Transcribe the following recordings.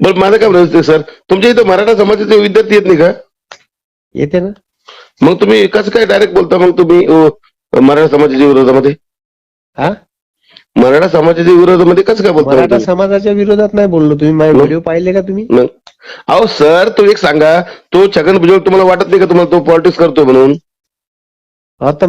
बरं माझं काय म्हणायचं सर? तुमच्या इथं मराठा समाजाचे विद्यार्थी येत नाही का? येते ना. मग तुम्ही कसं काय डायरेक्ट बोलता मग तुम्ही अ, मराठा समाजाच्या विरोधामध्ये? हा? मराठा समाजाच्या विरोधामध्ये कसं काय बोलता मग मराठा तुम्ही? समाजाच्या विरोधात नाही बोललो तुम्ही. माझे मग? व्हिडिओ पाहिले का तुम्ही? मग? अहो सर तो एक सांगा तो छगन भुजबळ तुम्हाला वाटत नाही का तुम्हाला तो पॉलिटिक्स करतोय म्हणून? आता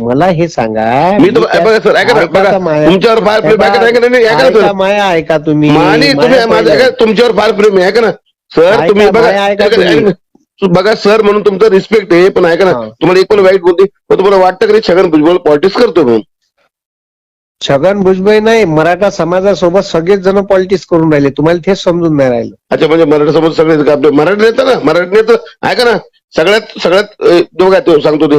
मला हे सांगा मी बघा सर ऐका बघा तुमच्यावर फार प्रेम आहे का नाही, ऐका नाही, ऐका ना ऐका सर माया ऐका तुम्ही मानी तुम्ही माझं. ऐका तुमच्यावर फार प्रेम आहे ऐका ना सर तुम्ही बघा. बघा सर म्हणून तुमचं रिस्पेक्ट आहे पण ऐका ना. तुम्हाला एक पण वाईट बोलते पण तुम्हाला वाटतं की छगन भुजबळ पॉलिटिक्स करतोय म्हणून छगन भुजबळ नाही मराठा समाजासोबत सगळेच जण पॉलिटिक्स करून राहिले तुम्हाला तेच समजून नाही राहिलं अच्छा म्हणजे मराठा समाज सगळे मराठी नेता ना मराठी नेता ऐका ना सगळ्यात सगळ्यात आहेत, तो सांगतो ते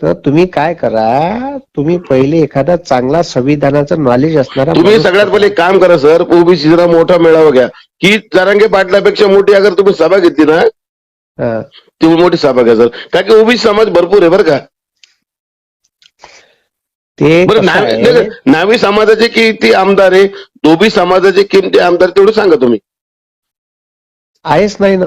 तर तुम्ही काय करा तुम्ही पहिले एखादा चांगला संविधानाचं नॉलेज असणारा तुम्ही सगळ्यात पहिले काम करा सर. ओबीसी जरा मोठा मेळावा घ्या. की जरांगे पाटलापेक्षा मोठी अगर तुम्ही सभा घेतली ना हा. ती मोठी सभा घ्या सर. कारण की ओबीसी समाज भरपूर आहे बरं का. ते बरं कसं नावी आहे, नाही, नावी समाजाचे किती आमदार आहे दोबी समाजाचे किती आमदार तेवढं सांगा तुम्ही. आहेच नाही ना.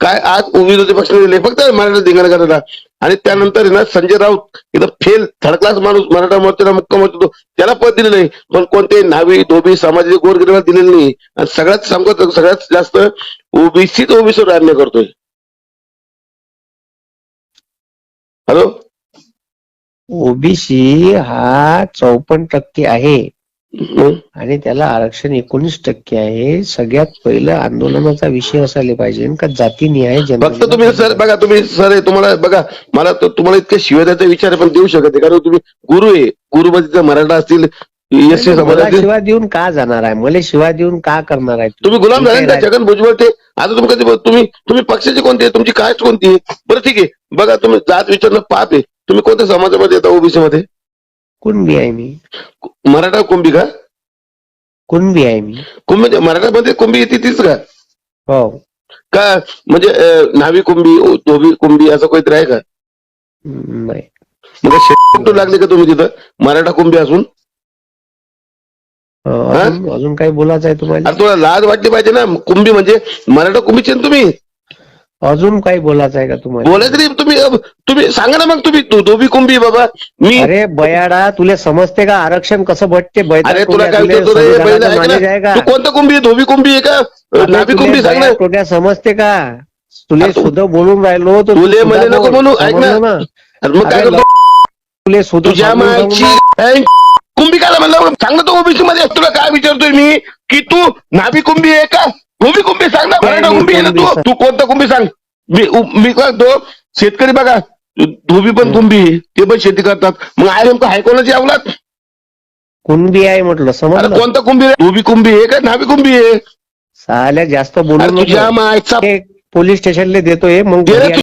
काय आज विरोधी पक्ष दिले फक्त मराठा धिंगाणा करायला आणि त्यानंतर आहे ना संजय राऊत इथं फेल थर्ड क्लास माणूस मराठा मोर्चाला मुक्काम होतो त्याला पद दिलेलं नाही. पण कोणते नावी धोबी सामाजिक गोरगरिबाला दिलेलं नाही. आणि सगळ्यात सांगतो सगळ्यात जास्त ओबीसीच ओबीसीवर अन्याय करतोय. हॅलो ओबीसी हा चौपन्न टक्के आहे. आणि त्याला आरक्षण एकोणीस टक्के आहे. सगळ्यात पहिलं आंदोलनाचा विषय असायला पाहिजे. का जातीनिहाय फक्त तुम्ही सर बघा तुम्ही सर तुम्हाला बघा मला तुम्हाला इतके शिवाय द्यायचा विचार पण देऊ शकत नाही. कारण तुम्ही गुरु आहे. गुरुमध्ये मराठा असतील एस सी मला समाजातील शिवा देऊन का जाणार आहे? मला शिवा देऊन का करणार आहे? तुम्ही गुलाम झाले छगन भुजबळ ते. आता तुम्ही तुम्ही तुम्ही पक्षाचे कोणते आहे? तुमची कास्ट कोणती आहे? बरं ठीक आहे. बघा तुम्ही जात विचारणं पाप आहे. तुम्ही कोणत्या समाजामध्ये येता? ओबीसी मध्ये कुणबी आहे मी? मराठा कुंभी का? कुणबी आहे मी. कुंभी मराठामध्ये कुंभी येते तीच का? हो. का? म्हणजे अं, न्हावी कुंभी ओ- धोबी कुंभी असं काहीतरी आहे का? नाही. मग शेतू लागले का तुम्ही तिथं? मराठा कुंभी असून? अं, अजून अजून काही बोलायचं आहे तुम्हाला? अरे तुला लाज वाटली पाहिजे ना. कुंभी म्हणजे मराठा कुंभीचे ना तुम्ही? अजून काही बोलायचं आहे का तुम्हाला? बोलायचं नाही तुम्ही तुम्ही सांगा ना मग तुम्ही धो- धोबी कुंभी बाबा मी अरे बयाडा तुला समजते का आरक्षण कसं भेटते? अरे तुला काय रे तू कोणतं कुंभी आहे? धोबी कुंभी आहे का? नाभी कुंभी सांग ना. बया टोट्या समजते का? तुले तू- सुद्धा बोलून राहिलो तर तुले तू सुद्धा नको बोल. ऐक ना. मग काय करतो? तुले सुद्धा कुंभी काला म्हणलं सांग ना तो ओबीसी मध्ये. तुला काय विचारतोय मी? की तू नाभी कुंभी आहे का? धोबी कुंभी सांग ना मराठा कुंभी आहे ना कुंभी तू. तू कोणता कुंभी सांग? मी मी काय तो शेतकरी बघा धोबी पण कुंभी ते पण शेती करतात. मग आहे नेमकं हाय कोणाची अवलाद? कुणबी आहे म्हटलं अरे समजलं कोणता कुंभी आहे धोबी कुंभी आहे का? नाभी कुंभी आहे. साल्या जास्त अरे बोलून तुझ्या मायचा पोलीस स्टेशनला देतोय मग तू.